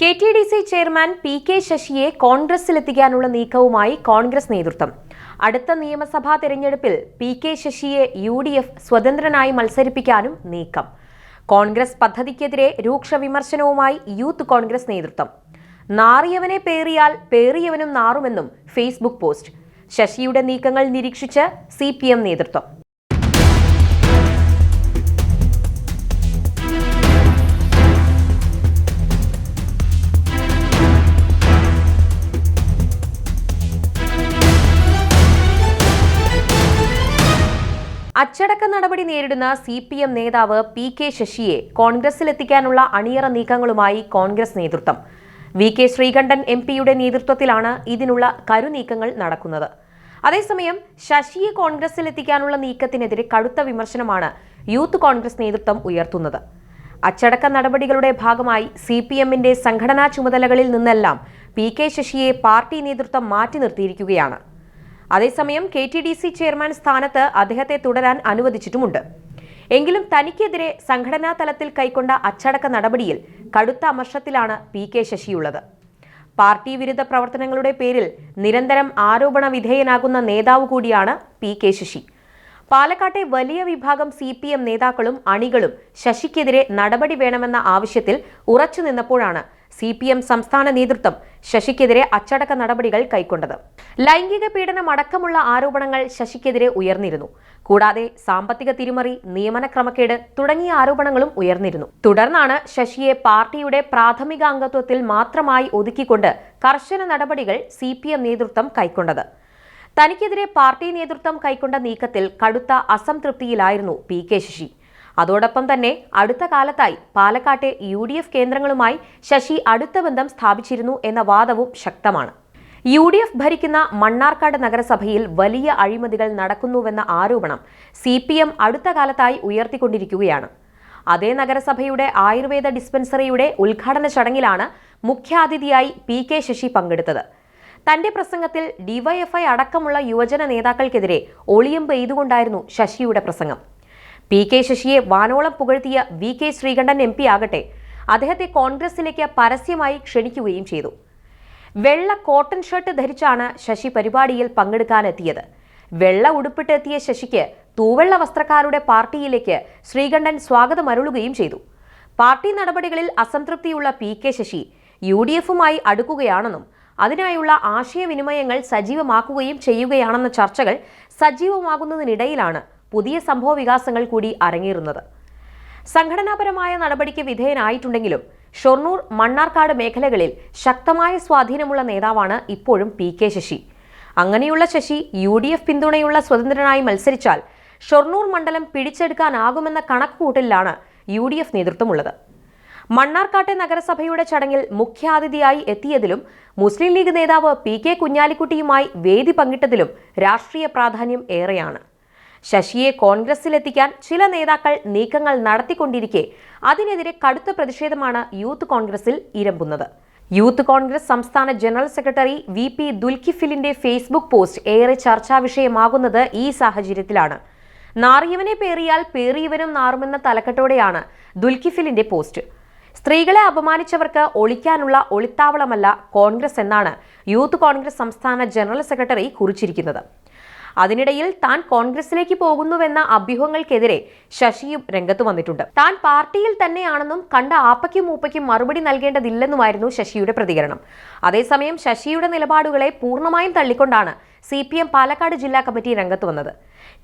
K T D C chairman P K ശശിയെ കോൺഗ്രസിലെത്തിക്കാനുള്ള നീക്കവുമായി കോൺഗ്രസ് നേതൃത്വം. അടുത്ത നിയമസഭാ തെരഞ്ഞെടുപ്പിൽ പി കെ ശശിയെ യു ഡി എഫ് സ്വതന്ത്രനായി മത്സരിപ്പിക്കാനും നീക്കം. കോൺഗ്രസ് പദ്ധതിക്കെതിരെ രൂക്ഷ വിമർശനവുമായി യൂത്ത് കോൺഗ്രസ് നേതൃത്വം. നാറിയവനെ പേറിയാൽ പേറിയവനും നാറുമെന്നും ഫേസ്ബുക്ക് പോസ്റ്റ്. ശശിയുടെ നീക്കങ്ങൾ നിരീക്ഷിച്ച് സി നേതൃത്വം. അച്ചടക്ക നടപടി നേരിടുന്ന സി പി എം നേതാവ് പി കെ ശശിയെ കോൺഗ്രസിലെത്തിക്കാനുള്ള അണിയറ നീക്കങ്ങളുമായി കോൺഗ്രസ് നേതൃത്വം. വി കെ ശ്രീകണ്ഠൻ എം പിയുടെ നേതൃത്വത്തിലാണ് ഇതിനുള്ള കരുനീക്കങ്ങൾ നടക്കുന്നത്. അതേസമയം ശശിയെ കോൺഗ്രസിലെത്തിക്കാനുള്ള നീക്കത്തിനെതിരെ കടുത്ത വിമർശനമാണ് യൂത്ത് കോൺഗ്രസ് നേതൃത്വം ഉയർത്തുന്നത്. അച്ചടക്ക നടപടികളുടെ ഭാഗമായി സി പി എമ്മിന്റെ സംഘടനാ ചുമതലകളിൽ നിന്നെല്ലാം പി കെ ശശിയെ പാർട്ടി നേതൃത്വം മാറ്റി നിർത്തിയിരിക്കുകയാണ്. അതേസമയം K T D C chairman സ്ഥാനത്ത് അദ്ദേഹത്തെ തുടരാൻ അനുവദിച്ചിട്ടുമുണ്ട്. എങ്കിലും തനിക്കെതിരെ സംഘടനാ തലത്തിൽ കൈക്കൊണ്ട അച്ചടക്ക നടപടിയിൽ കടുത്ത അമർഷത്തിലാണ് പി കെ ശശിയുള്ളത്. പാർട്ടി വിരുദ്ധ പ്രവർത്തനങ്ങളുടെ പേരിൽ നിരന്തരം ആരോപണ വിധേയനാകുന്ന നേതാവ് കൂടിയാണ് പി കെ ശശി. പാലക്കാട്ടെ വലിയ വിഭാഗം സി പി എം നേതാക്കളും അണികളും ശശിക്കെതിരെ നടപടി വേണമെന്ന ആവശ്യത്തിൽ ഉറച്ചു നിന്നപ്പോഴാണ് സി പി എം സംസ്ഥാന നേതൃത്വം ശശിക്കെതിരെ അച്ചടക്ക നടപടികൾ കൈക്കൊണ്ടത്. ലൈംഗിക പീഡനം അടക്കമുള്ള ആരോപണങ്ങൾ ശശിക്കെതിരെ ഉയർന്നിരുന്നു. കൂടാതെ സാമ്പത്തിക തിരിമറി നിയമന ക്രമക്കേട് തുടങ്ങിയ ആരോപണങ്ങളും ഉയർന്നിരുന്നു. തുടർന്നാണ് ശശിയെ പാർട്ടിയുടെ പ്രാഥമിക അംഗത്വത്തിൽ മാത്രമായി ഒതുക്കിക്കൊണ്ട് കർശന നടപടികൾ സി നേതൃത്വം കൈക്കൊണ്ടത്. തനിക്കെതിരെ പാർട്ടി നേതൃത്വം കൈക്കൊണ്ട നീക്കത്തിൽ കടുത്ത അസംതൃപ്തിയിലായിരുന്നു പി കെ ശശി. അതോടൊപ്പം തന്നെ അടുത്ത കാലത്തായി പാലക്കാട്ടെ യു ഡി എഫ് കേന്ദ്രങ്ങളുമായി ശശി അടുത്ത ബന്ധം സ്ഥാപിച്ചിരുന്നു എന്ന വാദവും ശക്തമാണ്. യു ഡി എഫ് ഭരിക്കുന്ന മണ്ണാർക്കാട് നഗരസഭയിൽ വലിയ അഴിമതികൾ നടക്കുന്നുവെന്ന ആരോപണം സി പി എം അടുത്ത കാലത്തായി ഉയർത്തിക്കൊണ്ടിരിക്കുകയാണ്. അതേ നഗരസഭയുടെ ആയുർവേദ ഡിസ്പെൻസറിയുടെ ഉദ്ഘാടന ചടങ്ങിലാണ് മുഖ്യാതിഥിയായി പി കെ ശശി പങ്കെടുത്തത്. തന്റെ പ്രസംഗത്തിൽ ഡിവൈഎഫ്ഐ അടക്കമുള്ള യുവജന നേതാക്കൾക്കെതിരെ ഒളിയം പെയ്തുകൊണ്ടായിരുന്നു ശശിയുടെ പ്രസംഗം. പി കെ ശശിയെ വാനോളം പുകഴ്ത്തിയ V K Sreekandan M P ആകട്ടെ അദ്ദേഹത്തെ കോൺഗ്രസിലേക്ക് പരസ്യമായി ക്ഷണിക്കുകയും ചെയ്തു. വെള്ള കോട്ടൺ ഷർട്ട് ധരിച്ചാണ് ശശി പരിപാടിയിൽ പങ്കെടുക്കാനെത്തിയത്. വെള്ള ഉടുപ്പിട്ടെത്തിയ ശശിക്ക് തൂവെള്ള വസ്ത്രക്കാരുടെ പാർട്ടിയിലേക്ക് ശ്രീകണ്ഠൻ സ്വാഗതം അരുളുകയും ചെയ്തു. പാർട്ടി നടപടികളിൽ അസംതൃപ്തിയുള്ള P K Sasi U D എഫുമായി അടുക്കുകയാണെന്നും അതിനായുള്ള ആശയവിനിമയങ്ങൾ സജീവമാക്കുകയും ചെയ്യുകയാണെന്ന ചർച്ചകൾ സജീവമാകുന്നതിനിടയിലാണ് പുതിയ സംഭവ വികാസങ്ങൾ കൂടി അരങ്ങേറുന്നത്. സംഘടനാപരമായ നടപടിക്ക് വിധേയനായിട്ടുണ്ടെങ്കിലും ഷൊർണൂർ മണ്ണാർക്കാട് മേഖലകളിൽ ശക്തമായ സ്വാധീനമുള്ള നേതാവാണ് ഇപ്പോഴും പി കെ ശശി. അങ്ങനെയുള്ള ശശി യു ഡി എഫ് പിന്തുണയുള്ള സ്വതന്ത്രനായി മത്സരിച്ചാൽ ഷൊർണൂർ മണ്ഡലം പിടിച്ചെടുക്കാനാകുമെന്ന കണക്കുകൂട്ടലിലാണ് യു ഡി എഫ് നേതൃത്വമുള്ളത്. മണ്ണാർക്കാട്ടെ നഗരസഭയുടെ ചടങ്ങിൽ മുഖ്യാതിഥിയായി എത്തിയതിലും മുസ്ലിം ലീഗ് നേതാവ് പി കെ കുഞ്ഞാലിക്കുട്ടിയുമായി വേദി പങ്കിട്ടതിലും രാഷ്ട്രീയ പ്രാധാന്യം ഏറെയാണ്. ശശിയെ കോൺഗ്രസിലെത്തിക്കാൻ ചില നേതാക്കൾ നീക്കങ്ങൾ നടത്തിക്കൊണ്ടിരിക്കെ. അതിനെതിരെ കടുത്ത പ്രതിഷേധമാണ് യൂത്ത് കോൺഗ്രസിൽ ഇരമ്പുന്നത്. യൂത്ത് കോൺഗ്രസ് സംസ്ഥാന ജനറൽ സെക്രട്ടറി വി പി ദുൽഖിഫിലിന്റെ ഫേസ്ബുക്ക് പോസ്റ്റ് ഏറെ ചർച്ചാ വിഷയമാകുന്നത് ഈ സാഹചര്യത്തിലാണ്. നാറിയവനെ പേറിയാൽ പേറിയവനും നാറുമെന്ന തലക്കെട്ടോടെയാണ് ദുൽഖിഫിലിന്റെ പോസ്റ്റ്. സ്ത്രീകളെ അപമാനിച്ചവർക്ക് ഒളിക്കാനുള്ള ഒളിത്താവളമല്ല കോൺഗ്രസ് എന്നാണ് യൂത്ത് കോൺഗ്രസ് സംസ്ഥാന ജനറൽ സെക്രട്ടറി കുറിച്ചിരിക്കുന്നത്. അതിനിടയിൽ താൻ കോൺഗ്രസിലേക്ക് പോകുന്നുവെന്ന അഭ്യൂഹങ്ങൾക്കെതിരെ ശശിയും രംഗത്ത് വന്നിട്ടുണ്ട്. താൻ പാർട്ടിയിൽ തന്നെയാണെന്നും കണ്ട ആപ്പയ്ക്കും മൂപ്പയ്ക്കും മറുപടി നൽകേണ്ടതില്ലെന്നുമായിരുന്നു ശശിയുടെ പ്രതികരണം. അതേസമയം ശശിയുടെ നിലപാടുകളെ പൂർണമായും തള്ളിക്കൊണ്ടാണ് സി പി എം പാലക്കാട് ജില്ലാ കമ്മിറ്റി രംഗത്ത് വന്നത്.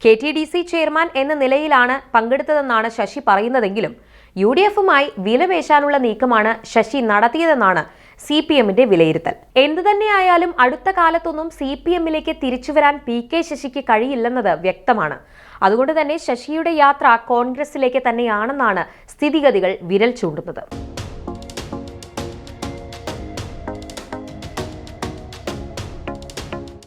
K T D C chairman എന്ന നിലയിലാണ് പങ്കെടുത്തതെന്നാണ് ശശി പറയുന്നതെങ്കിലും യു ഡി എഫുമായി വിലപേശാനുള്ള നീക്കമാണ് ശശി നടത്തിയതെന്നാണ് സി പി എമ്മിന്റെ വിലയിരുത്തൽ. എന്തു തന്നെയായാലും അടുത്ത കാലത്തൊന്നും സി പി എമ്മിലേക്ക് തിരിച്ചുവരാൻ പി കെ ശശിക്ക് കഴിയില്ലെന്നത് വ്യക്തമാണ്. അതുകൊണ്ട് തന്നെ ശശിയുടെ യാത്ര കോൺഗ്രസിലേക്ക് തന്നെയാണെന്നാണ് സ്ഥിതിഗതികൾ വിരൽ ചൂണ്ടുന്നത്.